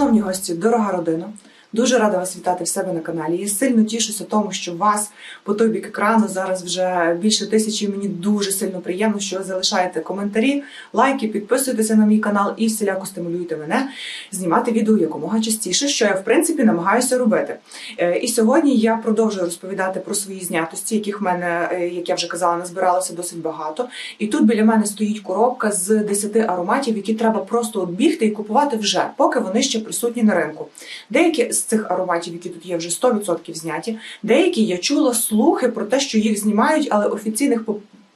Шановні гості, дорога родина, дуже рада вас вітати в себе на каналі. Я сильно тішуся тому, що вас по той бік екрану зараз вже більше тисячі. Мені дуже сильно приємно, що ви залишаєте коментарі, лайки, підписуєтеся на мій канал і всіляко стимулюєте мене знімати відео якомога частіше, що я в принципі намагаюся робити. Е, І сьогодні я продовжую розповідати про свої знятості, яких в мене, е, як я вже казала, назбиралося досить багато. І тут біля мене стоїть коробка з 10 ароматів, які треба просто от бігти і купувати вже, поки вони ще присутні на ринку. Деякі з цих ароматів, які тут є, вже 100% зняті. Деякі я чула слухи про те, що їх знімають, але офіційних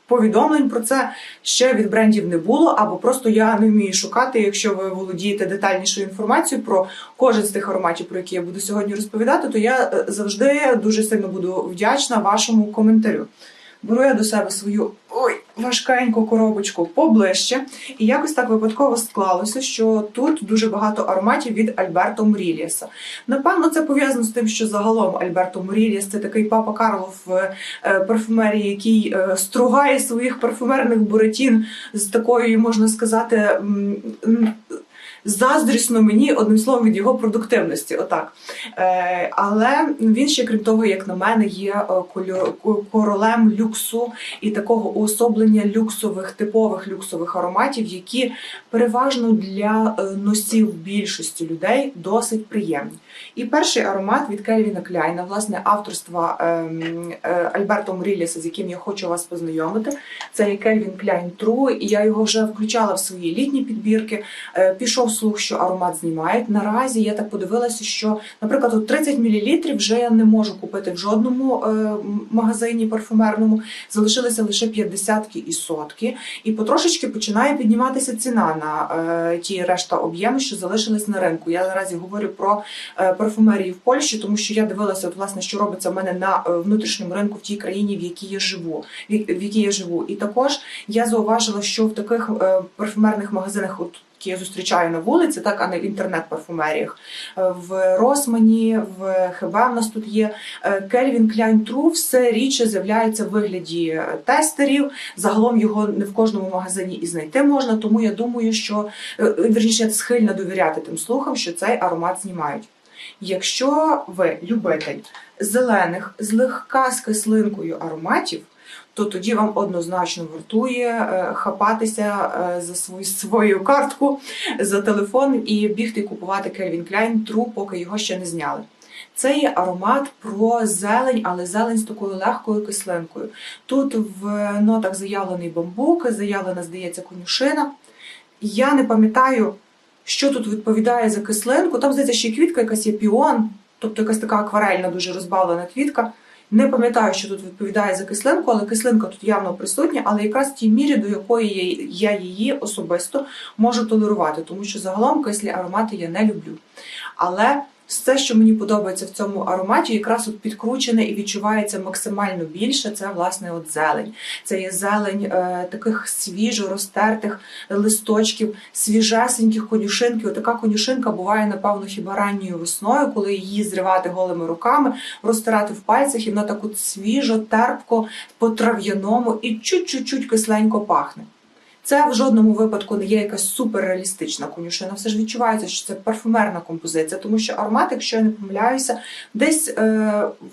повідомлень про це ще від брендів не було, або просто я не вмію шукати. Якщо ви володієте детальнішою інформацією про кожен з тих ароматів, про які я буду сьогодні розповідати, то я е, завжди дуже сильно буду вдячна вашому коментарю. Беру я до себе свою ой, важкеньку коробочку поближче, і якось так випадково склалося, що тут дуже багато ароматів від Альберто Моріліса. Напевно, це пов'язано з тим, що загалом Альберто Моріліс це такий папа Карло в е, парфумерії, який е, стругає своїх парфумерних буратін з такою, можна сказати, заздрісно мені одним словом від його продуктивності. Отак. Е, але він ще, крім того, як на мене, є е, королем люксу і такого уособлення люксових, типових люксових ароматів, які переважно для е, носів більшості людей досить приємні. І перший аромат від Кельвіна Кляйна, власне, авторства ем, е, Альберто Моріліса, з яким я хочу вас познайомити. Це є Кельвін Кляйн Тру, я його вже включала в свої літні підбірки. Е, Пішов слух, що аромат знімають. Наразі я так подивилася, що, наприклад, от 30 мл вже я не можу купити в жодному е, магазині парфумерному. Залишилися лише 50 і сотки. І потрошечки починає підніматися ціна на е, ті решта об'єми, що залишились на ринку. Я наразі говорю про е, парфумерії в Польщі, тому що я дивилася, от, власне, що робиться в мене на е, внутрішньому ринку в тій країні, в якій я живу. В в якій я живу. І також я зауважила, що в таких е, парфумерних магазинах, от які я зустрічаю на вулиці, так а не в інтернет-парфумеріях. е, В Росмані, в ХБ в нас тут є Кельвін Кляйн Тру, все рідше з'являється в вигляді е, тестерів. Загалом його не в кожному магазині і знайти можна. Тому я думаю, що е, е, вірніше я схильна довіряти тим слухам, що цей аромат знімають. Якщо ви любитель зелених, злегка з кислинкою ароматів, то тоді вам однозначно вартує е, хапатися е, за свою, свою картку, за телефон і бігти купувати Calvin Klein True, поки його ще не зняли. Це є аромат про зелень, але зелень з такою легкою кислинкою. Тут в нотах заявлений бамбук, заявлена, здається, конюшина. Я не пам'ятаю, що тут відповідає за кислинку. Там, здається, ще й квітка якась є піон, тобто якась така акварельна, дуже розбавлена квітка. Не пам'ятаю, що тут відповідає за кислинку, але кислинка тут явно присутня, але якраз в тій мірі, до якої я її особисто можу толерувати, тому що загалом кислі аромати я не люблю. Але все, що мені подобається в цьому ароматі, якраз от підкручене і відчувається максимально більше, це власне от зелень. Це є зелень е, таких свіжо розтертих листочків, свіжесеньких конюшинків. Отака конюшинка буває, напевно, хіба ранньою весною, коли її зривати голими руками, розтирати в пальцях, і вона так от свіжо, терпко, по трав'яному і чуть-чуть кисленько пахне. Це в жодному випадку не є якась суперреалістична конюшина. Все ж відчувається, що це парфумерна композиція, тому що аромат, якщо я не помиляюся, десь е,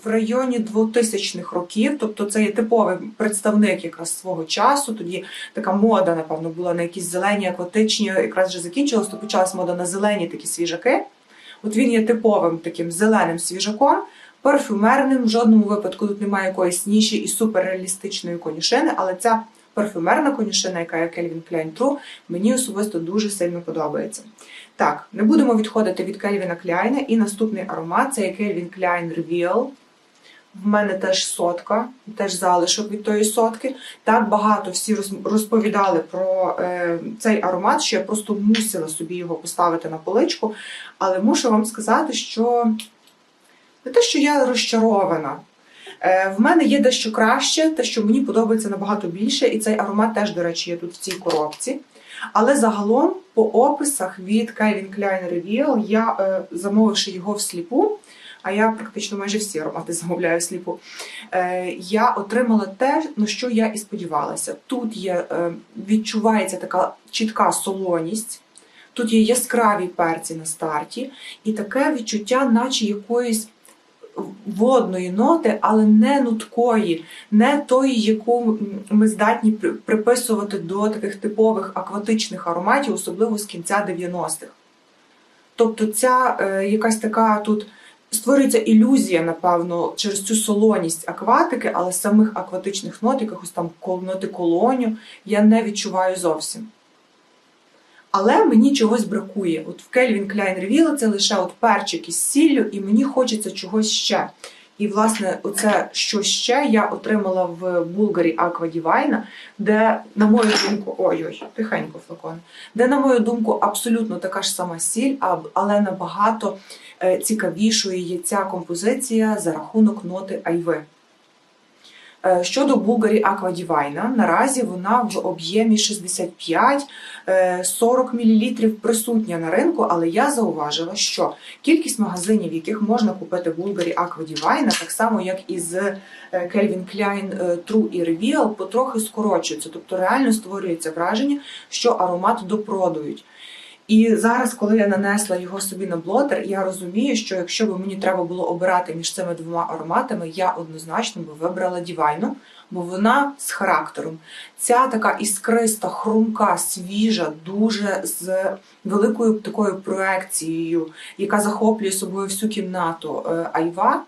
в районі 2000-х років, тобто це є типовий представник якраз свого часу. Тоді така мода, напевно, була на якісь зелені, акватичні, якраз вже закінчилась, то почалась мода на зелені такі свіжаки. От він є типовим таким зеленим свіжаком. Парфюмерним в жодному випадку тут немає якоїсь ніші і суперреалістичної конюшини, але ця парфюмерна конюшина, яка є Calvin Klein True, мені особисто дуже сильно подобається. Так, не будемо відходити від Кельвіна Кляйна. І наступний аромат це є Calvin Klein Reveal. В мене теж сотка, теж залишок від тої сотки. Так багато всі розповідали про е, цей аромат, що я просто мусила собі його поставити на поличку. Але мушу вам сказати, що не те, що я розчарована. Е, В мене є дещо краще, те, що мені подобається набагато більше, і цей аромат теж, до речі, є тут в цій коробці. Але загалом по описах від Calvin Klein Reveal я, е, замовивши його всліпу, а я практично майже всі аромати замовляю всліпу, е, я отримала те, на що я і сподівалася. Тут є, відчувається така чітка солоність, Тут є яскраві перці на старті, і таке відчуття, наче якоїсь водної ноти, але не нуткої, не тої, яку ми здатні приписувати до таких типових акватичних ароматів, особливо з кінця 90-х. Тобто ця е, якась така тут створюється ілюзія, напевно, через цю солоність акватики, але самих акватичних нот, якихось там ноти колоню, я не відчуваю зовсім. Але мені чогось бракує. От в Kelvin Klein Reveal це лише от перчик із сіллю, і мені хочеться чогось ще. І, власне, оце що ще я отримала в Булгарі Aqua Divine, де, на мою думку, ой-ой, тихенько флакон, де, на мою думку, абсолютно така ж сама сіль, але набагато е, цікавішою є ця композиція за рахунок ноти айви. Е, Щодо Булгарі Divine, наразі вона в об'ємі 65 е, 40 мл присутня на ринку, але я зауважила, що кількість магазинів, в яких можна купити Булгарі Divine, так само як і з е, Calvin Klein True і Reveal, потрохи скорочується. Тобто реально створюється враження, що аромат допродують. І зараз, коли я нанесла його собі на блотер, я розумію, що якщо б мені треба було обирати між цими двома ароматами, я однозначно би вибрала Дівайну, бо вона з характером. Ця така іскриста, хрумка, свіжа, дуже з великою такою проекцією, яка захоплює собою всю кімнату е, айва.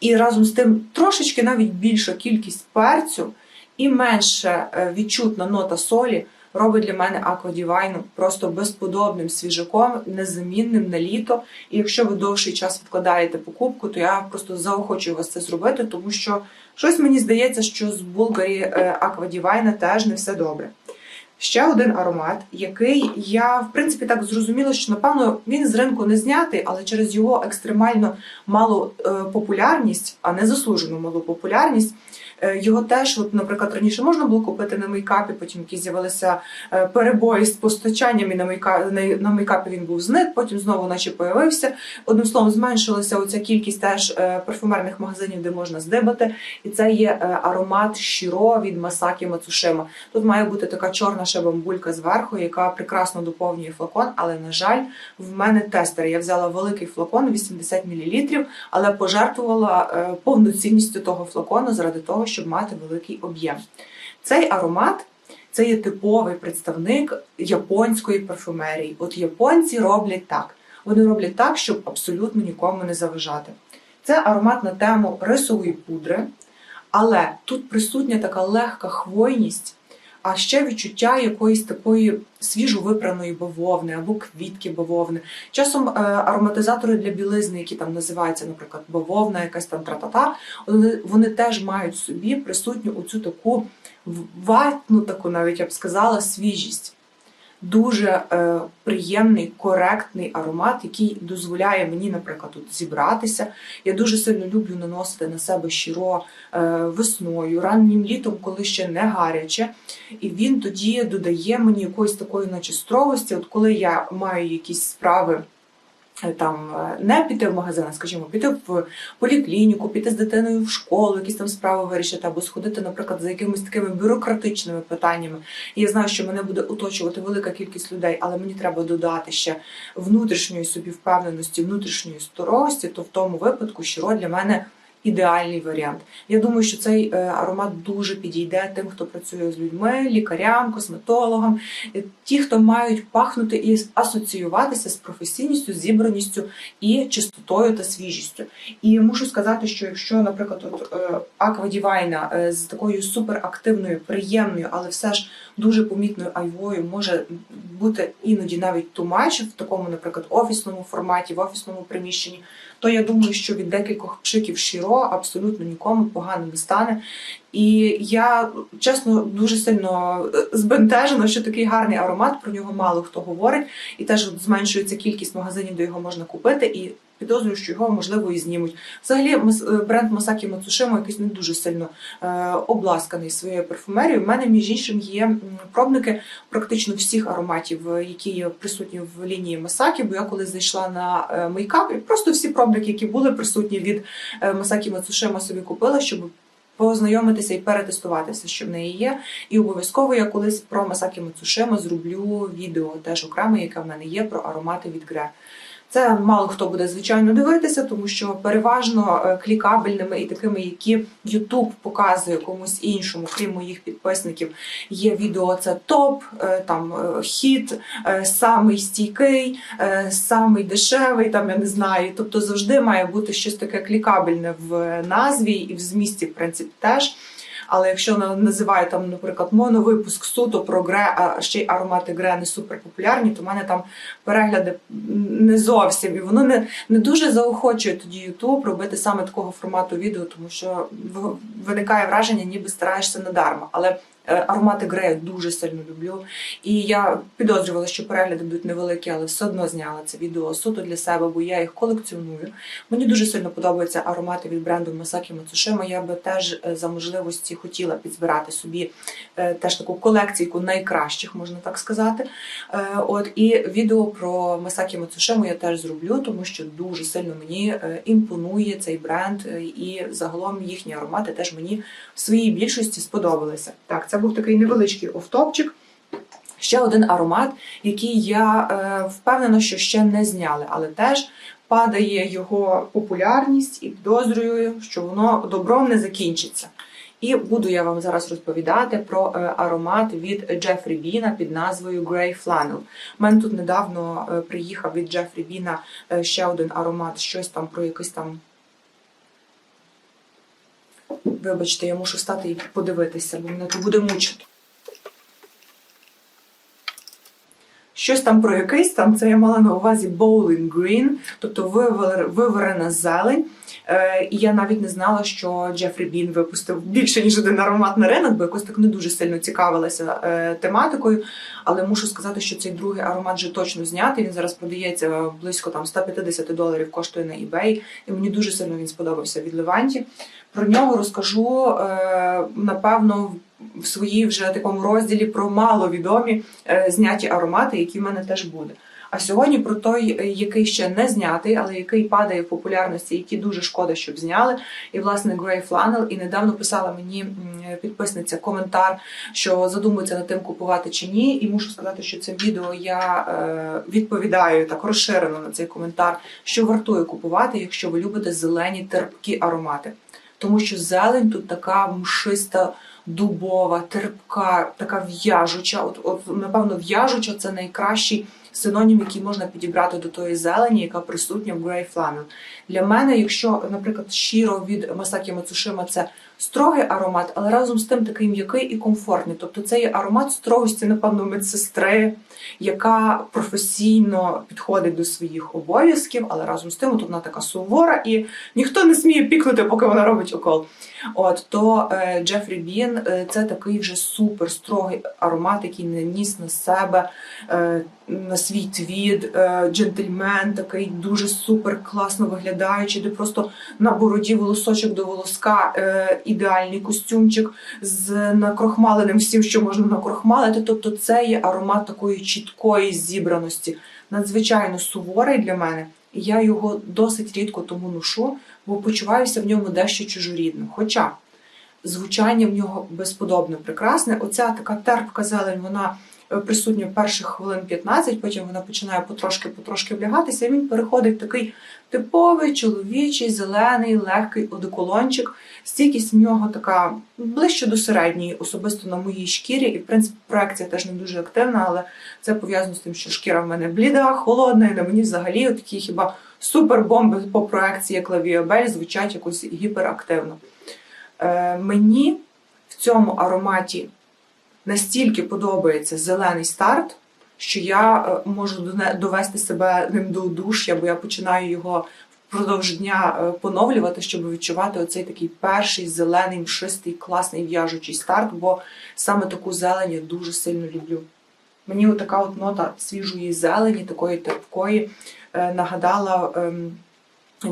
І разом з тим трошечки навіть більша кількість перцю і менше е, відчутна нота солі робить для мене Divine просто безподобним свіжаком, незамінним на літо. І якщо ви довший час відкладаєте покупку, то я просто заохочую вас це зробити, тому що щось мені здається, що з Булгарі е, Divine теж не все добре. Ще один аромат, який я в принципі так зрозуміла, що напевно він з ринку не знятий, але через його екстремально малу популярність, а не заслужену малу популярність. Е, Його теж, от, наприклад, раніше можна було купити на мейкапі, потім якісь з'явилися е, перебої з постачанням, і на, мейка... на, мейкапі він був зник, потім знову наче появився. Одним словом, зменшилася оця кількість теж е, парфумерних магазинів, де можна здибати. І це є аромат Шіро від Масакі Мацушима. Тут має бути така чорна ще бамбулька зверху, яка прекрасно доповнює флакон, але, на жаль, в мене тестер. Я взяла великий флакон 80 мл, але пожертвувала повноцінністю того флакону заради того, щоб мати великий об'єм. Цей аромат. Це є типовий представник японської парфумерії. От японці роблять так. Вони роблять так, щоб абсолютно нікому не заважати. Це аромат на тему рисової пудри, але тут присутня така легка хвойність, а ще відчуття якоїсь такої свіжовипраної бавовни або квітки бавовни. Часом е, ароматизатори для білизни, які там називаються, наприклад, бавовна, якась там тратата, вони, вони теж мають собі присутню оцю таку ватну, таку навіть я б сказала, свіжість. Дуже е, приємний, коректний аромат, який дозволяє мені, наприклад, тут зібратися. Я дуже сильно люблю наносити на себе щиро е, весною, раннім літом, коли ще не гаряче. І він тоді додає мені якоїсь такої наче стровості. От коли я маю якісь справи. Е, Там е, не піти в магазин, скажімо, піти в поліклініку, піти з дитиною в школу, якісь там справи вирішити, або сходити, наприклад, за якимись такими бюрократичними питаннями. І я знаю, що мене буде оточувати велика кількість людей, але мені треба додати ще внутрішньої собі впевненості, внутрішньої сторості, то в тому випадку щиро для мене ідеальний варіант. Я думаю, що цей е, аромат дуже підійде тим, хто працює з людьми, лікарям, косметологам, е, ті, хто мають пахнути і асоціюватися з професійністю, зібраністю і чистотою та свіжістю. І мушу сказати, що якщо, наприклад, от Aqua е, з такою суперактивною, приємною, але все ж дуже помітною айвою може бути іноді навіть тумач в такому, наприклад, офісному форматі, в офісному приміщенні, то я думаю, що від декількох пшиків широ абсолютно нікому погано не стане. І я чесно дуже сильно е, збентежена, що такий гарний аромат, про нього мало хто говорить, і теж зменшується кількість магазинів, де його можна купити. І підозрюю, що його можливо і знімуть. Взагалі, е, бренд Масакі Мацушимо якийсь не дуже сильно е, обласканий своєю парфумерією. У мене, між іншим, є пробники практично всіх ароматів, які є присутні в лінії Масакі. Бо я коли зайшла на мейкап, і просто всі пробники, які були присутні від Масакі Мацушимо, собі купила, щоб познайомитися і перетестуватися, що в неї є. І обов'язково я колись про Масакі Мацушима зроблю відео теж окреме, яке в мене є про аромати від Гре. Це мало хто буде звичайно дивитися, тому що переважно е, клікабельними і такими, які YouTube показує комусь іншому, крім моїх підписників, є відео. Це топ, е, там е, хіт, самий стійкий, самий дешевий, там я не знаю. Тобто завжди має бути щось таке клікабельне в назві і в змісті, в принципі, теж. Але якщо на- називає там, наприклад, моновипуск суто про гре, а ще й аромати гре не супер популярні, то в мене там перегляди не зовсім. І воно не, не дуже заохочує тоді YouTube робити саме такого формату відео, тому що виникає враження, ніби стараєшся надарма. Але аромати гре я дуже сильно люблю. І я підозрювала, що перегляди будуть невеликі, але все одно зняла це відео суто для себе, бо я їх колекціоную. Мені дуже сильно подобаються аромати від бренду Masaki Matsushima. Я би теж е, за можливості хотіла підзбирати собі е, теж таку колекційку найкращих, можна так сказати. Е, От і відео про Масакі Мацушиму я теж зроблю, тому що дуже сильно мені е, імпонує цей бренд, е, і загалом їхні аромати теж мені в своїй більшості сподобалися. Так, це був такий невеличкий офтопчик. Ще один аромат, який я е, впевнена, що ще не зняли, але теж падає його популярність і підозрюю, що воно добром не закінчиться. І буду я вам зараз розповідати про е, аромат від Джефрі Біна під назвою Grey Flannel. У мене тут недавно е, приїхав від Джефрі Біна е, ще один аромат, щось там про якийсь там. Вибачте, я мушу стати і подивитися, бо мене то буде мучити. Щось там про якийсь там, це я мала на увазі Bowling Green, тобто виверена зелень. Е, і я навіть не знала, що Джефрі Бін випустив більше ніж один аромат на ринок, бо якось так не дуже сильно цікавилася е, тематикою. Але мушу сказати, що цей другий аромат вже точно знятий. Він зараз продається близько там 150 доларів, коштує на eBay. І мені дуже сильно він сподобався від Леванті. Про нього розкажу е, напевно в своїй вже такому розділі про маловідомі е, зняті аромати, які в мене теж буде. А сьогодні про той, е, який ще не знятий, але який падає в популярності, який дуже шкода, щоб зняли. І власне Grey Flannel. І недавно писала мені підписниця коментар, що задумується над тим, купувати чи ні. І мушу сказати, що цим відео я відповідаю так розширено на цей коментар, що вартує купувати, якщо ви любите зелені терпкі аромати. Тому що зелень тут така мшиста, дубова, терпка, така в'яжуча. От, от напевно, в'яжуча це найкращий синонім, який можна підібрати до тої зелені, яка присутня в Grey Flannel. Для мене, якщо, наприклад, щиро від Масакі Мацушима це строгий аромат, але разом з тим такий м'який і комфортний. Тобто це є аромат строгості, напевно, медсестри, яка професійно підходить до своїх обов'язків, але разом з тим от вона така сувора, і ніхто не сміє пікнути, поки вона робить укол. От то е, Джефрі Бін е, це такий вже супер строгий аромат, який наніс на себе е, свій твід, е, джентльмен, такий дуже супер класно виглядаючий, де просто на бороді волосочок до волоска, е, ідеальний костюмчик з накрохмаленим всім, що можна накрохмалити. Тобто це є аромат такої чіткої зібраності, надзвичайно суворий для мене. І я його досить рідко тому ношу, бо почуваюся в ньому дещо чужорідним. Хоча звучання в нього безподобно прекрасне. Оця така терпка зелень, вона присутня перших хвилин 15, потім вона починає потрошки-потрошки влягатися, і він переходить в такий типовий чоловічий, зелений, легкий одеколончик. Стійкість в нього така ближче до середньої, особисто на моїй шкірі. І, в принципі, проекція теж не дуже активна, але це пов'язано з тим, що шкіра в мене бліда, холодна, і на мені взагалі такі хіба супербомби по проекції, як лавіабель, звучать якось гіперактивно. Е, мені в цьому ароматі настільки подобається зелений старт, що я е, можу довести себе ним до удуш'я, бо я починаю його впродовж дня е, поновлювати, щоб відчувати оцей такий перший зелений, мшистий, класний в'яжучий старт, бо саме таку зелень я дуже сильно люблю. Мені така от нота свіжої зелені, такої терпкої, е, нагадала ем,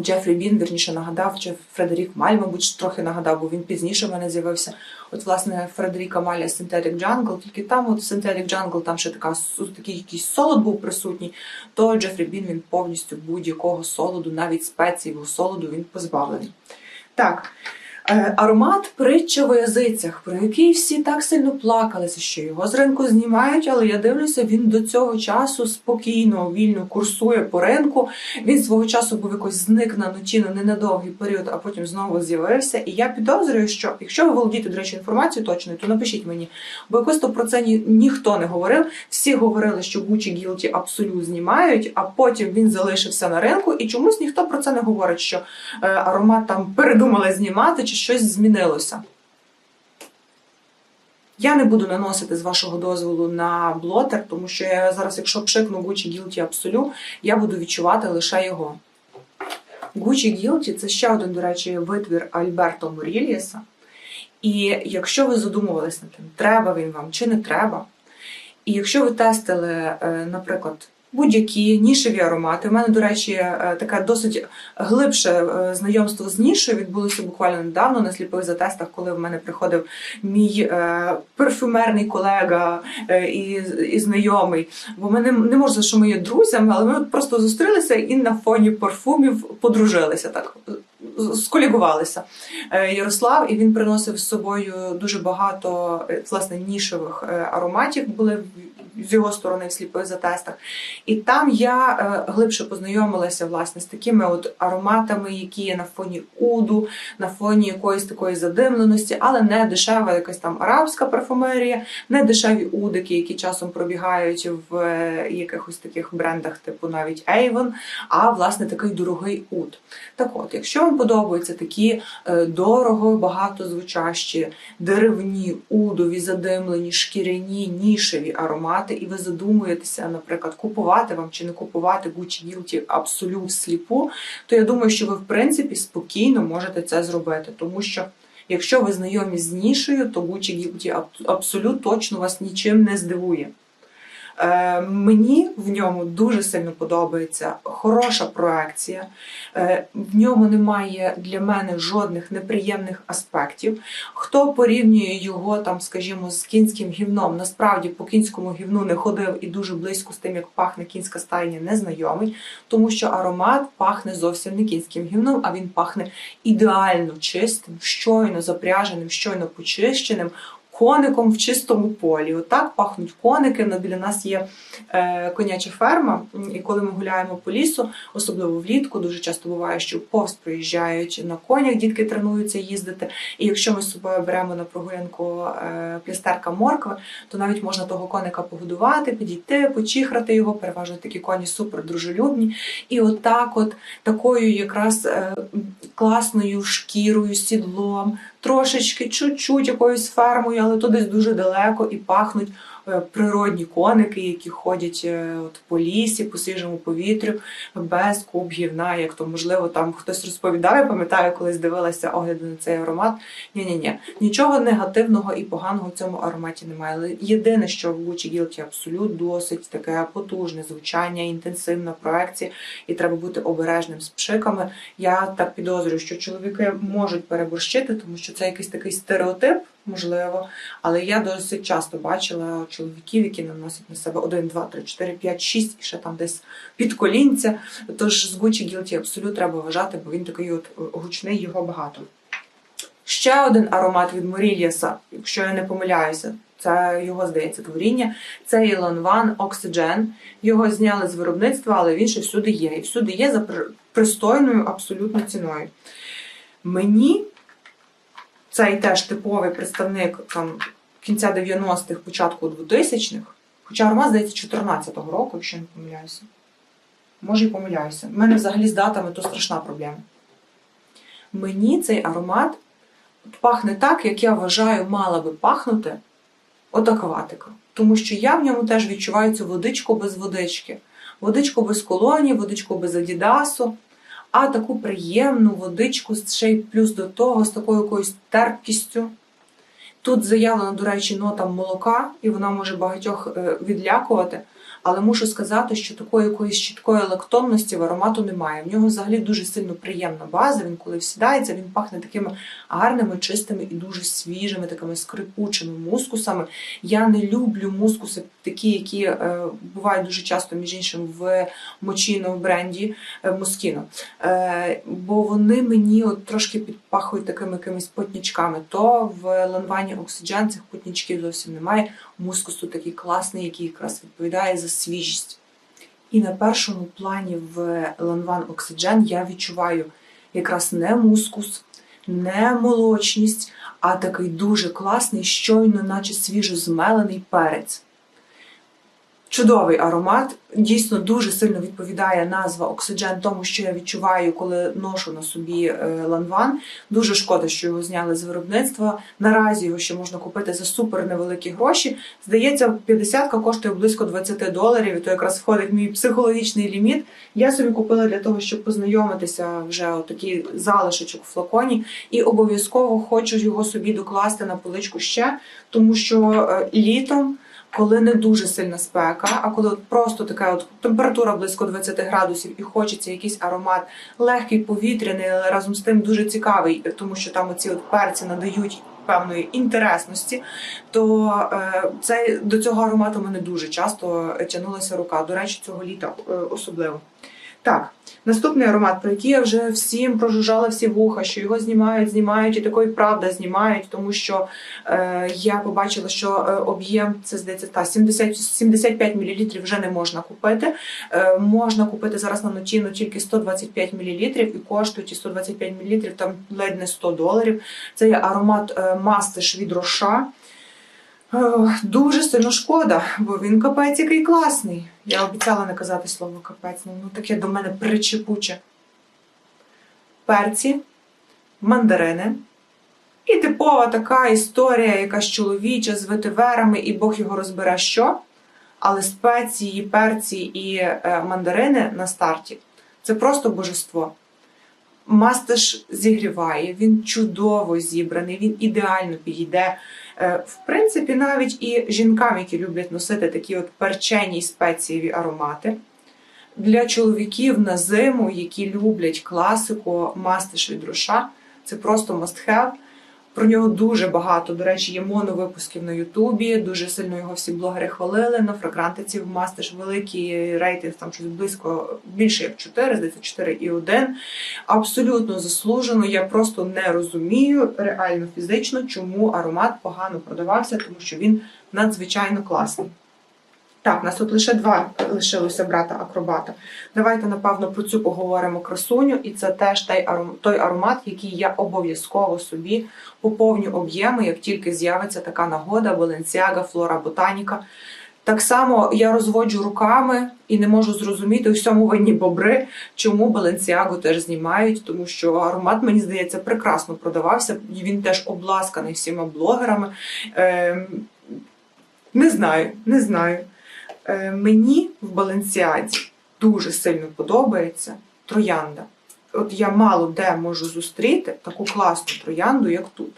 Джефрі Бін, вірніше нагадав, чи Фредерік Маль, мабуть, трохи нагадав, бо він пізніше в мене з'явився. От, власне, Фредеріка Маля Synthetic Jungle, тільки там, от Synthetic Jungle, там ще така, такий якийсь солод був присутній, то Джефрі Бін він повністю будь-якого солоду, навіть спеції солоду, він позбавлений. Так. Е, Аромат притча в язицях, про який всі так сильно плакалися, що його з ринку знімають, але я дивлюся, він до цього часу спокійно, вільно курсує по ринку. Він свого часу був якось зник на ночі на ненадовгий період, а потім знову з'явився. І я підозрюю, що якщо ви володієте, до речі, інформацією точною, то напишіть мені, бо якось то про це ні, ніхто не говорив. Всі говорили, що Gucci Guilty Absolute знімають, а потім він залишився на ринку, і чомусь ніхто про це не говорить, що е, аромат там передумали знімати чи щось змінилося. Я не буду наносити з вашого дозволу на блотер, тому що я зараз, якщо пшикну Gucci Guilty Absolute, я буду відчувати лише його. Gucci Guilty – це ще один, до речі, витвір Альберто Морільєса. І якщо ви задумувались над тим, треба він вам чи не треба, і якщо ви тестили, е, наприклад, будь-які нішеві аромати, у мене, до речі, е, таке досить глибше е, знайомство з нішою відбулося буквально недавно на сліпих затестах, коли в мене приходив мій е, парфюмерний колега і, і знайомий. Бо ми не, не можу, що ми є друзями, але ми просто зустрілися і на фоні парфумів подружилися так. Сколігувалися Ярослав, і він приносив з собою дуже багато власне нішевих ароматів були з його сторони в сліпих затестах. І там я е, глибше познайомилася власне з такими от ароматами, які є на фоні уду, на фоні якоїсь такої задимленості, але не дешева якась там арабська парфумерія, не дешеві удики, які часом пробігають в е, якихось таких брендах, типу навіть Avon, а власне такий дорогий уд. Так от, якщо вам подобаються такі е, дорого, багатозвучащі, деревні, удові, задимлені, шкіряні, нішеві аромати, і ви задумуєтеся, наприклад, купувати вам чи не купувати Gucci Guilty абсолютно сліпу, то я думаю, що ви в принципі спокійно можете це зробити, тому що. Якщо ви знайомі з нішею, то Gucci Guilty абсолютно точно вас нічим не здивує. Е, мені в ньому дуже сильно подобається хороша проекція. Е, в ньому немає для мене жодних неприємних аспектів. Хто порівнює його там, скажімо, з кінським гівном, насправді по кінському гівну не ходив і дуже близько з тим, як пахне кінська стайня, не знайомий, тому що аромат пахне зовсім не кінським гівном, а він пахне ідеально чистим, щойно запряженим, щойно почищеним. Коником в чистому полі. Отак пахнуть коники. Біля нас є е, коняча ферма, і коли ми гуляємо по лісу, особливо влітку, дуже часто буває, що повз приїжджають на конях, дітки тренуються їздити. І якщо ми з собою беремо на прогулянку е, плястерка моркви, то навіть можна того коника погодувати, підійти, почіхрати його. Переважно такі коні супер дружелюбні. І отак, от такою якраз е, класною шкірою, сідлом, трошечки, чуть-чуть якоюсь фермою, але то десь дуже далеко і пахнуть природні коники, які ходять е, от по лісі, по свіжому повітрю, без куб гівна, як то можливо там хтось розповідав, я пам'ятаю, колись дивилася огляди на цей аромат. Ні-ні-ні, нічого негативного і поганого в цьому ароматі немає. Але єдине, що в Gucci Guilty Absolute досить таке потужне звучання, інтенсивна проекція, і треба бути обережним з пшиками. Я так підозрюю, що чоловіки можуть переборщити, тому що це якийсь такий стереотип, можливо. Але я досить часто бачила чоловіків, які наносять на себе 1, 2, 3, 4, 5, 6 і ще там десь під колінця. Тож з Gucci Guilty Absolute треба вважати, бо він такий от гучний, його багато. Ще один аромат від Морільяса, якщо я не помиляюся, це його здається творіння. Це Ілон Ван Oxygen. Його зняли з виробництва, але він ще всюди є. І всюди є за пристойною абсолютно ціною. Мені цей теж типовий представник там, кінця 90-х, початку 2000-х, хоча аромат, здається, 14-го року, якщо не помиляюся. Може і помиляюся. У мене взагалі з датами то страшна проблема. Мені цей аромат пахне так, як я вважаю, мала би пахнути от акватика. Тому що я в ньому теж відчуваю цю водичку без водички. Водичку без колоні, водичку без адідасу, а таку приємну водичку ще й плюс до того з такою якоюсь терпкістю. Тут заявлена, до речі, нота молока, і вона може багатьох е, відлякувати. Але мушу сказати, що такої якоїсь чіткої лактонності в аромату немає. В нього взагалі дуже сильно приємна база. Він коли всідається, він пахне такими гарними, чистими і дуже свіжими, такими скрипучими мускусами. Я не люблю мускуси, такі, які е, бувають дуже часто, між іншим, в мочійному бренді е, Москіно. Е, бо вони мені от трошки підпахують такими якимись потнічками. То в ланвані Oxygen цих потнічків зовсім немає. Мускусу такий класний, який якраз відповідає за свіжість. І на першому плані в Ланван Oxygen я відчуваю якраз не мускус, не молочність, а такий дуже класний, щойно, наче свіжо змелений перець. Чудовий аромат, дійсно дуже сильно відповідає назва Oxygen тому, що я відчуваю, коли ношу на собі е, ланван. Дуже шкода, що його зняли з виробництва. Наразі його ще можна купити за супер невеликі гроші. Здається, 50 коштує близько 20 доларів, і то якраз входить в мій психологічний ліміт. Я собі купила для того, щоб познайомитися вже отакий залишочок в флаконі, і обов'язково хочу його собі докласти на поличку ще, тому що е, літом коли не дуже сильна спека, а коли от просто така от температура близько 20 градусів і хочеться якийсь аромат легкий, повітряний, але разом з тим дуже цікавий, тому що там оці от перці надають певної інтересності, то е, це до цього аромату мене дуже часто тягнулася рука. До речі, цього літа е, особливо. Так, наступний аромат, про який я вже всім прожужжала всі вуха, що його знімають, знімають, і такої правда знімають, тому що е, я побачила, що е, об'єм це здається та 70, 75 мл вже не можна купити. Е, можна купити зараз на нотіну тільки 125 мл і коштують ті 125 мл там ледь не 100 доларів. Це є аромат е, мастиш від Роша. Дуже сильно шкода, бо він капець який класний. Я обіцяла не казати слово капець, ну ну, таке до мене причепуче. Перці, мандарини. І типова така історія, якась чоловіча з ветиверами, і Бог його розбере що. Але спеції, перці і е, мандарини на старті це просто божество. Мастиш зігріває, він чудово зібраний, він ідеально підійде. Е, В принципі, навіть і жінкам, які люблять носити такі от перчені спецієві аромати. Для чоловіків на зиму, які люблять класику мастиш від руша, це просто must have. Про нього дуже багато. До речі, є моновипусків на Ютубі. Дуже сильно його всі блогери хвалили. На фрагрантиці в мастиш великий рейтинг, там щось близько більше як 4, здається, 4 і 1. Абсолютно заслужено. Я просто не розумію реально фізично, чому аромат погано продавався, тому що він надзвичайно класний. Так, нас тут лише два лишилося брата акробата. Давайте, напевно, про цю поговоримо красуню, і це теж той аром- той аромат, який я обов'язково собі поповню об'єми, як тільки з'явиться така нагода, Balenciaga, Flora Botanica. Так само я розводжу руками і не можу зрозуміти у всьому винні бобри, чому Balenciaga теж знімають, тому що аромат, мені здається, прекрасно продавався. Він теж обласканий всіма блогерами. Ем, не знаю, не знаю. Е, мені в Баленсіаді дуже сильно подобається троянда. От я мало де можу зустріти таку класну троянду, як тут.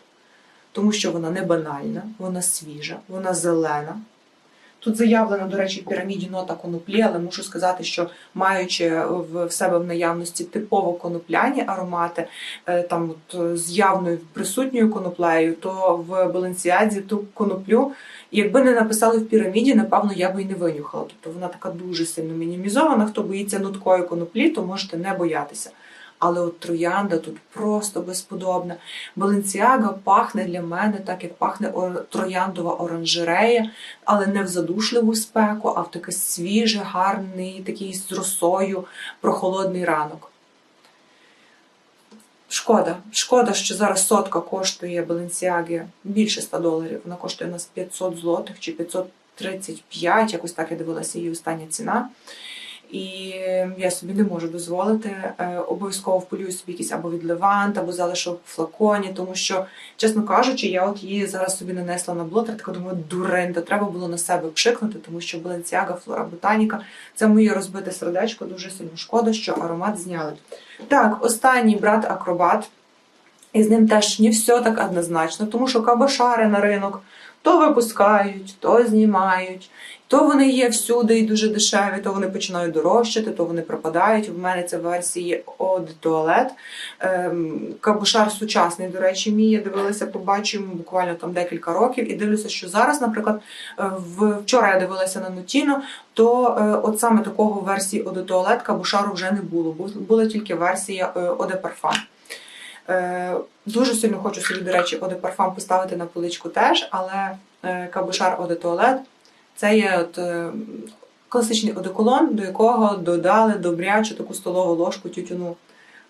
Тому що вона не банальна, вона свіжа, вона зелена. Тут заявлено, до речі, в піраміді нота коноплі, але мушу сказати, що маючи в себе в наявності типово конопляні аромати, е, там от з явною присутньою коноплею, то в Баленсіаді ту коноплю, якби не написали в піраміді, напевно, я би і не винюхала. Тобто вона така дуже сильно мінімізована. Хто боїться нуткої коноплі, то можете не боятися. Але от троянда тут просто безподобна. Баленсіага пахне для мене так, як пахне трояндова оранжерея, але не в задушливу спеку, а в такий свіжий, гарний, такий з росою, прохолодний ранок. Шкода, шкода, що зараз сотка коштує Баленсіаги більше 100 доларів. Вона коштує у нас 500 злотих чи 535, якось так я дивилася її остання ціна. І я собі не можу дозволити. Е, Обов'язково вполюю собі якийсь або від Левант, або залишок в флаконі, тому що, чесно кажучи, я от її зараз собі нанесла на блотер, така думаю, дурень, то треба було на себе пшикнути, тому що Balenciaga, Flora Botanica – це моє розбите сердечко, дуже сильно шкода, що аромат зняли. Так, останній брат Акробат. І з ним теж не все так однозначно, тому що кабашари на ринок То випускають, то знімають, то вони є всюди і дуже дешеві, то вони починають дорожчати, то вони пропадають. У мене це версії Од Туалет. Ем, Кабушар сучасний, до речі, мій. Я дивилася, побачив буквально там декілька років, і дивлюся, що зараз, наприклад, е, вчора я дивилася на Нутіно, то е, от саме такого версії Оде Туалет Кабушару вже не було. Бу- Була тільки версія е, Оде Парфам. Е, Дуже сильно хочу собі, до речі, Оде Парфам поставити на поличку теж, але Кабушар Оде Туалет це є от, е, класичний одеколон, до якого додали добрячу таку столову ложку тютюну.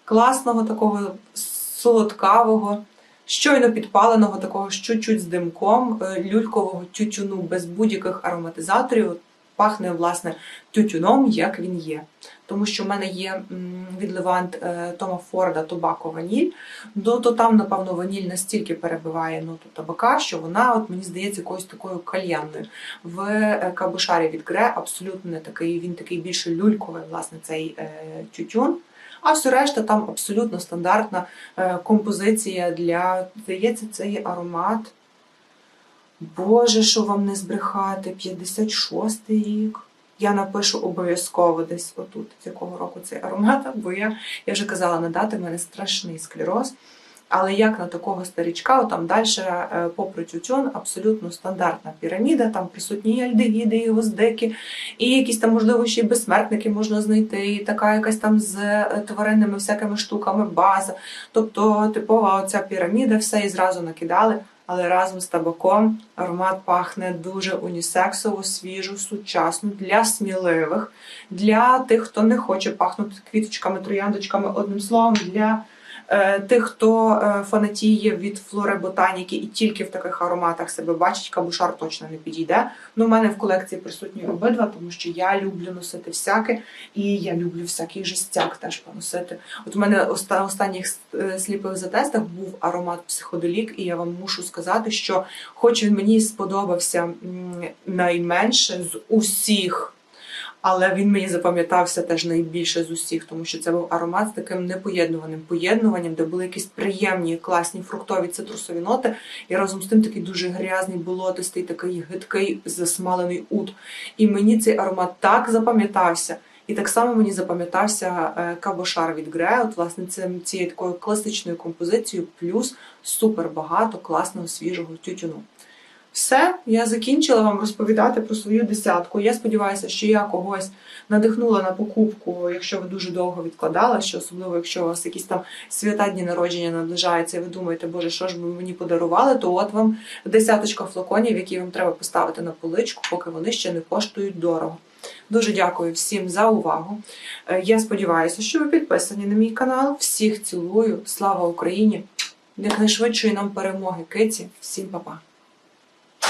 Класного, такого солодкавого, щойно підпаленого, такого з чуть-чуть з димком, е, люлькового тютюну без будь-яких ароматизаторів. Пахне, власне, тютюном, як він є. Тому що в мене є від Левант е, Тома Форда Тобако Ваніль. Ну, то там, напевно, ваніль настільки перебиває ноту табака, що вона, от мені здається, якоюсь такою кальянною. В е, кабушарі від Гре абсолютно не такий, він такий більше люльковий, власне, цей е, тютюн. А все решта там абсолютно стандартна композиція для, здається, це є аромат. Боже, що вам не збрехати, 56-й рік. Я напишу обов'язково десь отут, з якого року цей аромат, бо я, я вже казала надати, в мене страшний склероз. Але як на такого старічка, там далі, попри тютюн, абсолютно стандартна піраміда, там присутні і альдегіди, і гвоздики, і якісь там, можливо, ще й безсмертники можна знайти, і така якась там з е, тваринними всякими штуками база. Тобто типова оця піраміда, все і зразу накидали. Але разом з табаком аромат пахне дуже унісексово, свіжо, сучасно для сміливих, для тих, хто не хоче пахнути квіточками, трояндочками, одним словом, для тих, хто е, фанатіє від флори ботаніки і тільки в таких ароматах себе бачить, кабушар точно не підійде. Ну, у мене в колекції присутні обидва, тому що я люблю носити всяке, і я люблю всякий жестяк теж поносити. От у мене оста- останніх е, сліпих затестах був аромат психоделік, і я вам мушу сказати, що хоч він мені сподобався найменше з усіх. Але він мені запам'ятався теж найбільше з усіх, тому що це був аромат з таким непоєднуваним поєднуванням, де були якісь приємні, класні фруктові цитрусові ноти, і разом з тим такий дуже грязний, болотистий, такий гидкий, засмалений ут. І мені цей аромат так запам'ятався. І так само мені запам'ятався е, кабошар від Гре, от власне цим цією такою класичною композицією, плюс супер багато класного свіжого тютюну. Все, я закінчила вам розповідати про свою десятку. Я сподіваюся, що я когось надихнула на покупку, якщо ви дуже довго відкладали, що особливо, якщо у вас якісь там свята дні народження наближаються, і ви думаєте, боже, що ж би мені подарували, то от вам десяточка флаконів, які вам треба поставити на поличку, поки вони ще не коштують дорого. Дуже дякую всім за увагу. Е, Я сподіваюся, що ви підписані на мій канал. Всіх цілую. Слава Україні! Якнайшвидшої нам перемоги, киці. Всім па-па!